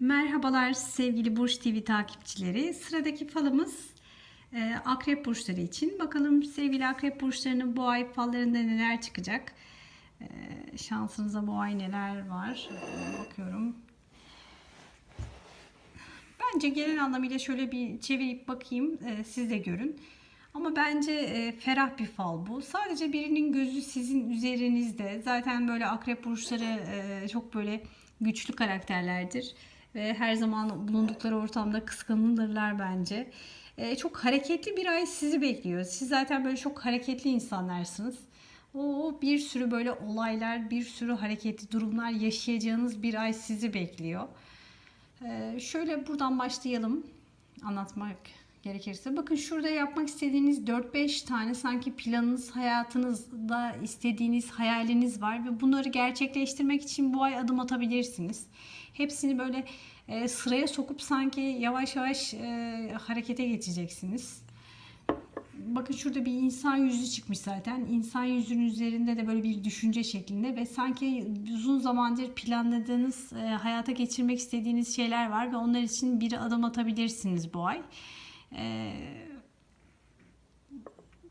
Merhabalar sevgili Burç TV takipçileri. Sıradaki falımız e, Akrep Burçları için. Bakalım sevgili Akrep Burçlarının bu ay fallarında neler çıkacak. E, şansınıza bu ay neler var. E, bakıyorum. Bence genel anlamıyla şöyle bir çevirip bakayım. e, siz de görün. Ama bence e, ferah bir fal bu. Sadece birinin gözü sizin üzerinizde. Zaten böyle akrep burçları e, çok böyle güçlü karakterlerdir. Ve her zaman bulundukları ortamda kıskanılırlar bence. E, çok hareketli bir ay sizi bekliyor. Siz zaten böyle çok hareketli insanlarsınız. O bir sürü böyle olaylar, bir sürü hareketli durumlar yaşayacağınız bir ay sizi bekliyor. Ee, şöyle buradan başlayalım anlatmak gerekirse. Bakın şurada yapmak istediğiniz 4-5 tane sanki planınız, hayatınızda istediğiniz hayaliniz var ve bunları gerçekleştirmek için bu ay adım atabilirsiniz. Hepsini böyle e, sıraya sokup sanki yavaş yavaş e, harekete geçeceksiniz. Bakın şurada bir insan yüzü çıkmış zaten. İnsan yüzünün üzerinde de böyle bir düşünce şeklinde ve sanki uzun zamandır planladığınız, e, hayata geçirmek istediğiniz şeyler var ve onlar için bir adım atabilirsiniz bu ay. E,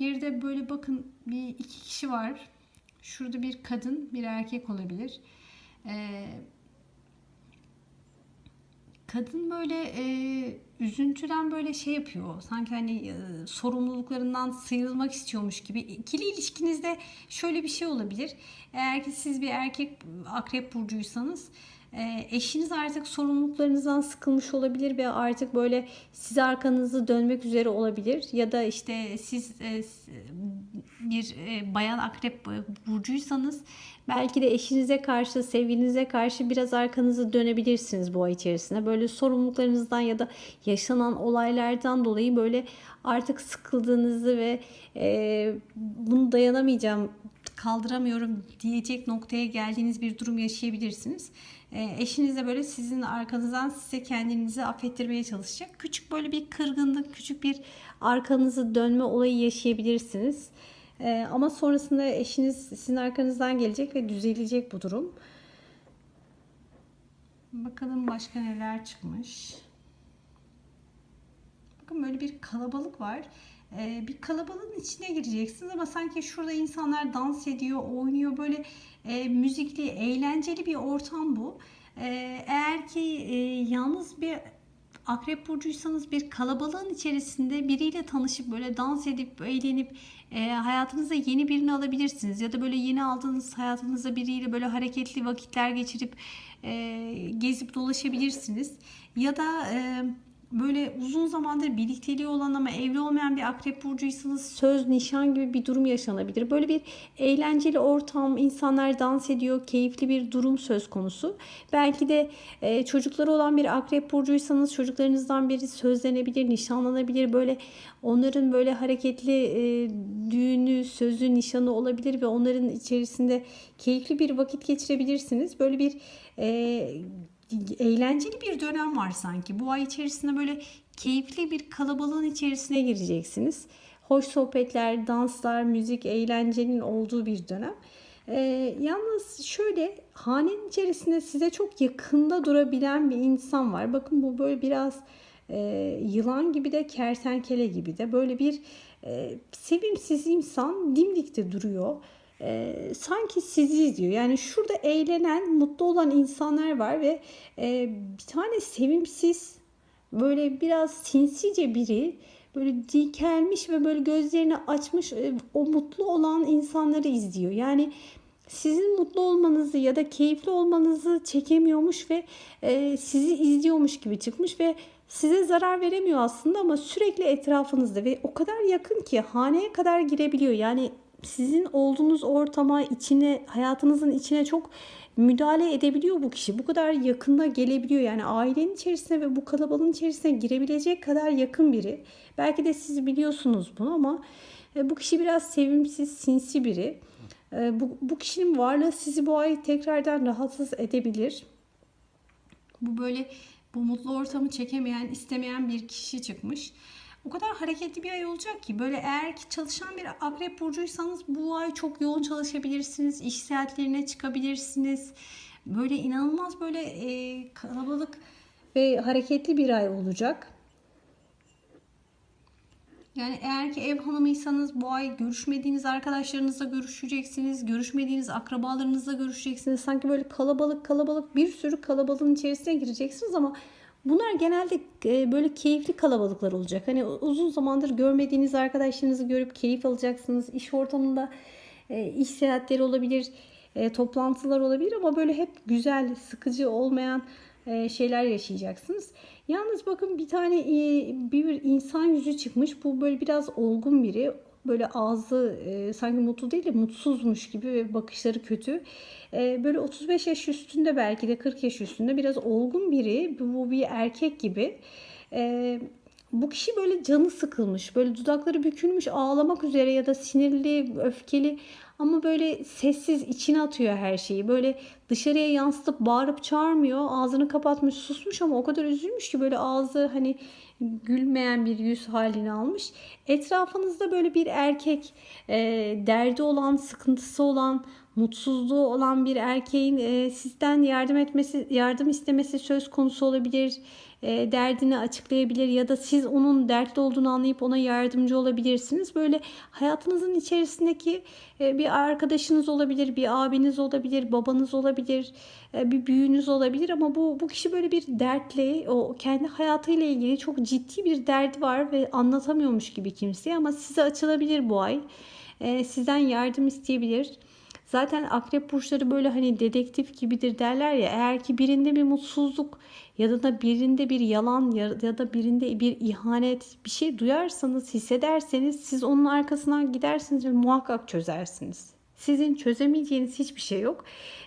bir de böyle bakın bir iki kişi var. Şurada bir kadın, bir erkek olabilir. E, kadın böyle e, üzüntüden böyle şey yapıyor. Sanki hani e, sorumluluklarından sıyrılmak istiyormuş gibi. İkili ilişkinizde şöyle bir şey olabilir. Eğer ki siz bir erkek akrep burcuysanız e, eşiniz artık sorumluluklarınızdan sıkılmış olabilir ve artık böyle size arkanızı dönmek üzere olabilir. Ya da işte siz e, bir e, bayan akrep burcuysanız belki de eşinize karşı, sevgilinize karşı biraz arkanızı dönebilirsiniz bu ay içerisinde. Böyle sorumluluklarınızdan ya da yaşanan olaylardan dolayı böyle artık sıkıldığınızı ve e, bunu dayanamayacağım, kaldıramıyorum diyecek noktaya geldiğiniz bir durum yaşayabilirsiniz. E, eşiniz de böyle sizin arkanızdan size kendinizi affettirmeye çalışacak. Küçük böyle bir kırgınlık, küçük bir arkanızı dönme olayı yaşayabilirsiniz. E, ama sonrasında eşiniz sizin arkanızdan gelecek ve düzelecek bu durum. Bakalım başka neler çıkmış. Bakın böyle bir kalabalık var. Ee, bir kalabalığın içine gireceksiniz ama sanki şurada insanlar dans ediyor, oynuyor. Böyle e, müzikli, eğlenceli bir ortam bu. Ee, eğer ki e, yalnız bir Akrep burcuysanız bir kalabalığın içerisinde biriyle tanışıp böyle dans edip eğlenip e, hayatınıza yeni birini alabilirsiniz ya da böyle yeni aldığınız hayatınızda biriyle böyle hareketli vakitler geçirip e, gezip dolaşabilirsiniz. Ya da e, böyle uzun zamandır birlikteliği olan ama evli olmayan bir akrep burcuysanız söz, nişan gibi bir durum yaşanabilir. Böyle bir eğlenceli ortam, insanlar dans ediyor, keyifli bir durum söz konusu. Belki de e, çocukları olan bir akrep burcuysanız çocuklarınızdan biri sözlenebilir, nişanlanabilir. Böyle onların böyle hareketli e, düğünü, sözü, nişanı olabilir ve onların içerisinde keyifli bir vakit geçirebilirsiniz. Böyle bir e, eğlenceli bir dönem var sanki. Bu ay içerisinde böyle keyifli bir kalabalığın içerisine gireceksiniz. Hoş sohbetler, danslar, müzik, eğlencenin olduğu bir dönem. Ee, yalnız şöyle hanenin içerisinde size çok yakında durabilen bir insan var. Bakın bu böyle biraz e, yılan gibi de kertenkele gibi de böyle bir e, sevimsiz insan dimdikte duruyor e, sanki sizi izliyor. Yani şurada eğlenen, mutlu olan insanlar var ve e, bir tane sevimsiz, böyle biraz sinsice biri böyle dikelmiş ve böyle gözlerini açmış e, o mutlu olan insanları izliyor. Yani sizin mutlu olmanızı ya da keyifli olmanızı çekemiyormuş ve e, sizi izliyormuş gibi çıkmış ve size zarar veremiyor aslında ama sürekli etrafınızda ve o kadar yakın ki haneye kadar girebiliyor. Yani sizin olduğunuz ortama, içine, hayatınızın içine çok müdahale edebiliyor bu kişi. Bu kadar yakında gelebiliyor. Yani ailenin içerisine ve bu kalabalığın içerisine girebilecek kadar yakın biri. Belki de siz biliyorsunuz bunu ama e, bu kişi biraz sevimsiz, sinsi biri. E, bu, bu kişinin varlığı sizi bu ay tekrardan rahatsız edebilir. Bu böyle bu mutlu ortamı çekemeyen, istemeyen bir kişi çıkmış o kadar hareketli bir ay olacak ki böyle eğer ki çalışan bir akrep burcuysanız bu ay çok yoğun çalışabilirsiniz. iş saatlerine çıkabilirsiniz. Böyle inanılmaz böyle e, kalabalık ve hareketli bir ay olacak. Yani eğer ki ev hanımıysanız bu ay görüşmediğiniz arkadaşlarınızla görüşeceksiniz. Görüşmediğiniz akrabalarınızla görüşeceksiniz. Sanki böyle kalabalık kalabalık bir sürü kalabalığın içerisine gireceksiniz ama bunlar genelde e, böyle keyifli kalabalıklar olacak. Hani uzun zamandır görmediğiniz arkadaşlarınızı görüp keyif alacaksınız. İş ortamında e, iş seyahatleri olabilir, e, toplantılar olabilir ama böyle hep güzel, sıkıcı olmayan şeyler yaşayacaksınız. Yalnız bakın bir tane bir insan yüzü çıkmış. Bu böyle biraz olgun biri. Böyle ağzı e, sanki mutlu değil de mutsuzmuş gibi ve bakışları kötü. E, böyle 35 yaş üstünde belki de 40 yaş üstünde biraz olgun biri. Bu, bir erkek gibi. E, bu kişi böyle canı sıkılmış, böyle dudakları bükülmüş, ağlamak üzere ya da sinirli, öfkeli ama böyle sessiz içine atıyor her şeyi. Böyle dışarıya yansıtıp bağırıp çağırmıyor. Ağzını kapatmış, susmuş ama o kadar üzülmüş ki böyle ağzı hani gülmeyen bir yüz halini almış. Etrafınızda böyle bir erkek, e, derdi olan, sıkıntısı olan, mutsuzluğu olan bir erkeğin e, sizden yardım etmesi, yardım istemesi söz konusu olabilir. E, derdini açıklayabilir ya da siz onun dertli olduğunu anlayıp ona yardımcı olabilirsiniz. Böyle hayatınızın içerisindeki e, bir arkadaşınız olabilir, bir abiniz olabilir, babanız olabilir, e, bir büyüğünüz olabilir ama bu bu kişi böyle bir dertle, o kendi hayatıyla ilgili çok ciddi bir derdi var ve anlatamıyormuş gibi kimseye ama size açılabilir bu ay. Sizden yardım isteyebilir. Zaten akrep burçları böyle hani dedektif gibidir derler ya. Eğer ki birinde bir mutsuzluk ya da birinde bir yalan ya da birinde bir ihanet bir şey duyarsanız, hissederseniz siz onun arkasından gidersiniz ve muhakkak çözersiniz. Sizin çözemeyeceğiniz hiçbir şey yok.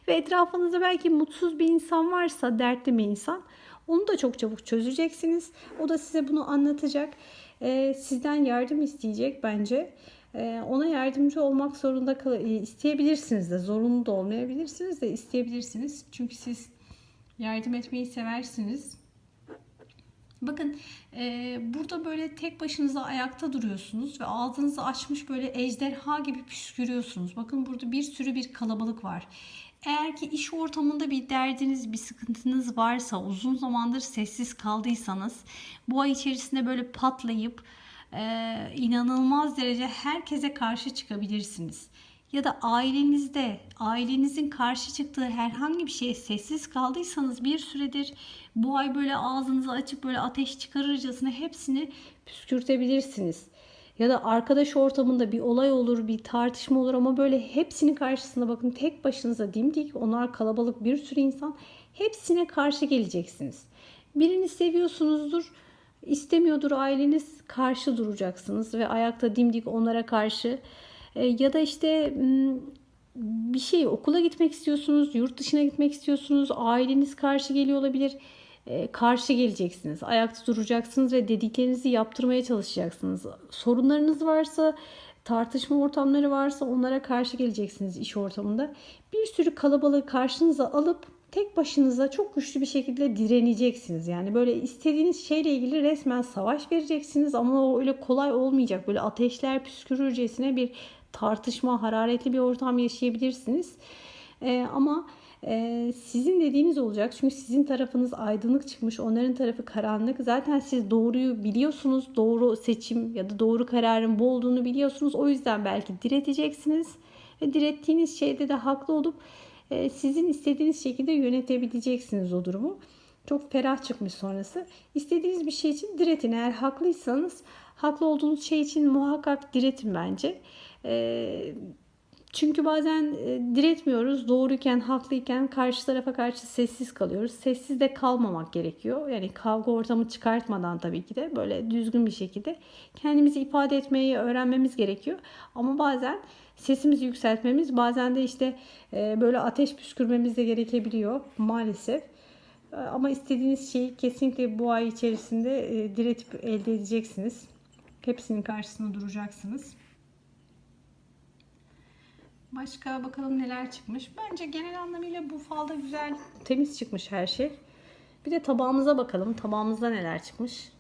Ve etrafınızda belki mutsuz bir insan varsa, dertli bir insan, onu da çok çabuk çözeceksiniz. O da size bunu anlatacak. Ee, sizden yardım isteyecek bence. Ee, ona yardımcı olmak zorunda kal e, isteyebilirsiniz de zorunlu da olmayabilirsiniz de isteyebilirsiniz. Çünkü siz yardım etmeyi seversiniz. Bakın e, burada böyle tek başınıza ayakta duruyorsunuz ve ağzınızı açmış böyle ejderha gibi püskürüyorsunuz. Bakın burada bir sürü bir kalabalık var. Eğer ki iş ortamında bir derdiniz, bir sıkıntınız varsa, uzun zamandır sessiz kaldıysanız bu ay içerisinde böyle patlayıp e, inanılmaz derece herkese karşı çıkabilirsiniz. Ya da ailenizde, ailenizin karşı çıktığı herhangi bir şeye sessiz kaldıysanız bir süredir bu ay böyle ağzınızı açıp böyle ateş çıkarırcasına hepsini püskürtebilirsiniz. Ya da arkadaş ortamında bir olay olur, bir tartışma olur ama böyle hepsinin karşısında bakın tek başınıza dimdik, onlar kalabalık bir sürü insan hepsine karşı geleceksiniz. Birini seviyorsunuzdur, istemiyordur aileniz karşı duracaksınız ve ayakta dimdik onlara karşı e, ya da işte bir şey okula gitmek istiyorsunuz, yurt dışına gitmek istiyorsunuz, aileniz karşı geliyor olabilir. E, karşı geleceksiniz. Ayakta duracaksınız ve dediklerinizi yaptırmaya çalışacaksınız. Sorunlarınız varsa, tartışma ortamları varsa onlara karşı geleceksiniz iş ortamında. Bir sürü kalabalığı karşınıza alıp tek başınıza çok güçlü bir şekilde direneceksiniz. Yani böyle istediğiniz şeyle ilgili resmen savaş vereceksiniz ama o öyle kolay olmayacak. Böyle ateşler püskürürcesine bir tartışma, hararetli bir ortam yaşayabilirsiniz. Ee, ama e, sizin dediğiniz olacak. Çünkü sizin tarafınız aydınlık çıkmış, onların tarafı karanlık. Zaten siz doğruyu biliyorsunuz. Doğru seçim ya da doğru kararın bu olduğunu biliyorsunuz. O yüzden belki direteceksiniz. Ve direttiğiniz şeyde de haklı olup sizin istediğiniz şekilde yönetebileceksiniz o durumu. Çok ferah çıkmış sonrası. İstediğiniz bir şey için diretin. Eğer haklıysanız haklı olduğunuz şey için muhakkak diretin bence. E, çünkü bazen e, diretmiyoruz. Doğruyken, haklıyken karşı tarafa karşı sessiz kalıyoruz. Sessiz de kalmamak gerekiyor. Yani kavga ortamı çıkartmadan tabii ki de böyle düzgün bir şekilde kendimizi ifade etmeyi öğrenmemiz gerekiyor. Ama bazen sesimizi yükseltmemiz, bazen de işte e, böyle ateş püskürmemiz de gerekebiliyor maalesef. E, ama istediğiniz şeyi kesinlikle bu ay içerisinde diretip elde edeceksiniz. Hepsinin karşısında duracaksınız. Başka bakalım neler çıkmış. Bence genel anlamıyla bu falda güzel, temiz çıkmış her şey. Bir de tabağımıza bakalım. Tabağımızda neler çıkmış.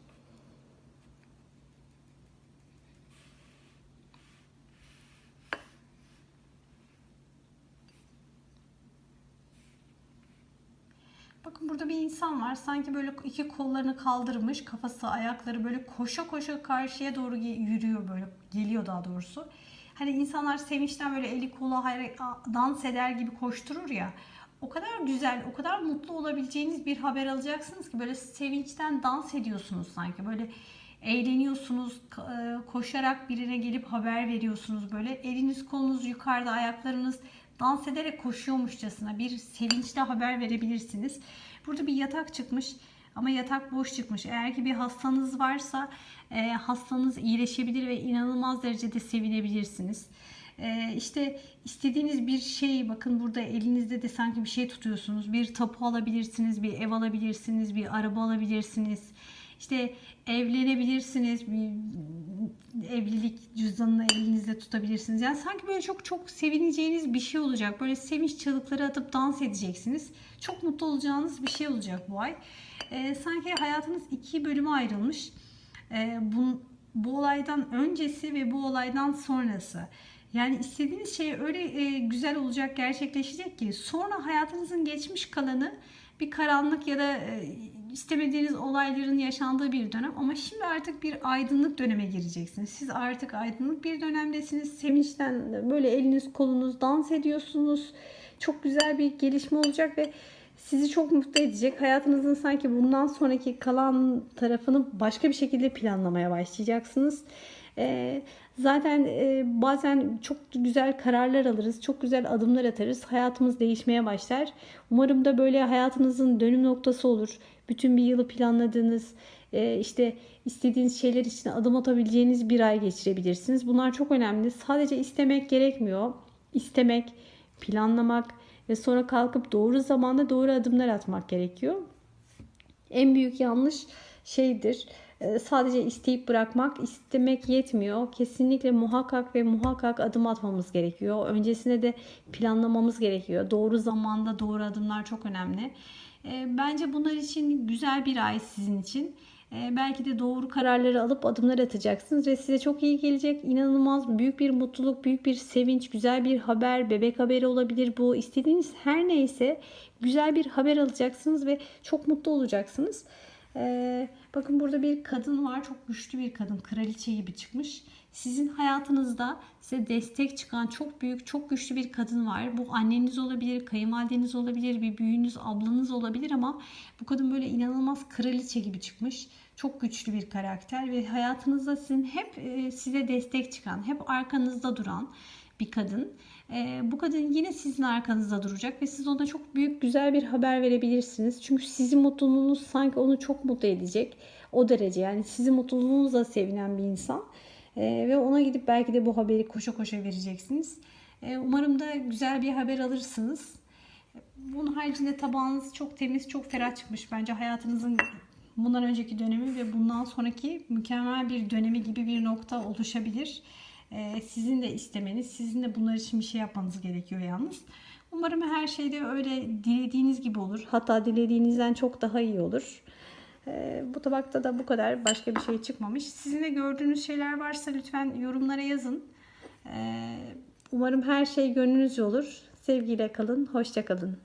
Bakın burada bir insan var. Sanki böyle iki kollarını kaldırmış, kafası, ayakları böyle koşa koşa karşıya doğru yürüyor böyle. Geliyor daha doğrusu. Hani insanlar sevinçten böyle eli kolu dans eder gibi koşturur ya. O kadar güzel, o kadar mutlu olabileceğiniz bir haber alacaksınız ki böyle sevinçten dans ediyorsunuz sanki. Böyle eğleniyorsunuz, e, koşarak birine gelip haber veriyorsunuz böyle. Eliniz kolunuz yukarıda, ayaklarınız dans ederek koşuyormuşçasına bir sevinçle haber verebilirsiniz. Burada bir yatak çıkmış ama yatak boş çıkmış. Eğer ki bir hastanız varsa e, hastanız iyileşebilir ve inanılmaz derecede sevinebilirsiniz. E, işte istediğiniz bir şey bakın burada elinizde de sanki bir şey tutuyorsunuz. Bir tapu alabilirsiniz, bir ev alabilirsiniz, bir araba alabilirsiniz. İşte evlenebilirsiniz, evlilik cüzdanını elinizde tutabilirsiniz. Yani sanki böyle çok çok sevineceğiniz bir şey olacak. Böyle sevinç çığlıkları atıp dans edeceksiniz. Çok mutlu olacağınız bir şey olacak bu ay. Ee, sanki hayatınız iki bölüme ayrılmış. Ee, bu, bu olaydan öncesi ve bu olaydan sonrası. Yani istediğiniz şey öyle e, güzel olacak, gerçekleşecek ki sonra hayatınızın geçmiş kalanı bir karanlık ya da e, istemediğiniz olayların yaşandığı bir dönem ama şimdi artık bir aydınlık döneme gireceksiniz. Siz artık aydınlık bir dönemdesiniz. Sevinçten böyle eliniz kolunuz dans ediyorsunuz. Çok güzel bir gelişme olacak ve sizi çok mutlu edecek. Hayatınızın sanki bundan sonraki kalan tarafını başka bir şekilde planlamaya başlayacaksınız. Ee, zaten e, bazen çok güzel kararlar alırız, çok güzel adımlar atarız. Hayatımız değişmeye başlar. Umarım da böyle hayatınızın dönüm noktası olur. Bütün bir yılı planladığınız, e, işte istediğiniz şeyler için adım atabileceğiniz bir ay geçirebilirsiniz. Bunlar çok önemli. Sadece istemek gerekmiyor. İstemek, planlamak ve sonra kalkıp doğru zamanda doğru adımlar atmak gerekiyor. En büyük yanlış şeydir. Ee, Sadece isteyip bırakmak, istemek yetmiyor. Kesinlikle muhakkak ve muhakkak adım atmamız gerekiyor. Öncesinde de planlamamız gerekiyor. Doğru zamanda doğru adımlar çok önemli. Ee, Bence bunlar için güzel bir ay sizin için. Ee, Belki de doğru kararları alıp adımlar atacaksınız ve size çok iyi gelecek. İnanılmaz büyük bir mutluluk, büyük bir sevinç, güzel bir haber, bebek haberi olabilir bu. İstediğiniz her neyse güzel bir haber alacaksınız ve çok mutlu olacaksınız. Bakın burada bir kadın var. Çok güçlü bir kadın. Kraliçe gibi çıkmış. Sizin hayatınızda size destek çıkan çok büyük, çok güçlü bir kadın var. Bu anneniz olabilir, kayınvalideniz olabilir, bir büyüğünüz, ablanız olabilir ama bu kadın böyle inanılmaz kraliçe gibi çıkmış. Çok güçlü bir karakter ve hayatınızda sizin hep e, size destek çıkan, hep arkanızda duran bir kadın. Ee, bu kadın yine sizin arkanızda duracak ve siz ona çok büyük güzel bir haber verebilirsiniz. Çünkü sizin mutluluğunuz sanki onu çok mutlu edecek. O derece yani sizin mutluluğunuzla sevinen bir insan. Ee, ve ona gidip belki de bu haberi koşa koşa vereceksiniz. Ee, umarım da güzel bir haber alırsınız. Bunun haricinde tabağınız çok temiz, çok ferah çıkmış. Bence hayatınızın bundan önceki dönemi ve bundan sonraki mükemmel bir dönemi gibi bir nokta oluşabilir. Ee, sizin de istemeniz, sizin de bunlar için bir şey yapmanız gerekiyor yalnız. Umarım her şeyde öyle dilediğiniz gibi olur. Hatta dilediğinizden çok daha iyi olur. Ee, bu tabakta da bu kadar. Başka bir şey çıkmamış. Sizin de gördüğünüz şeyler varsa lütfen yorumlara yazın. Ee, umarım her şey gönlünüzce olur. Sevgiyle kalın, hoşça kalın.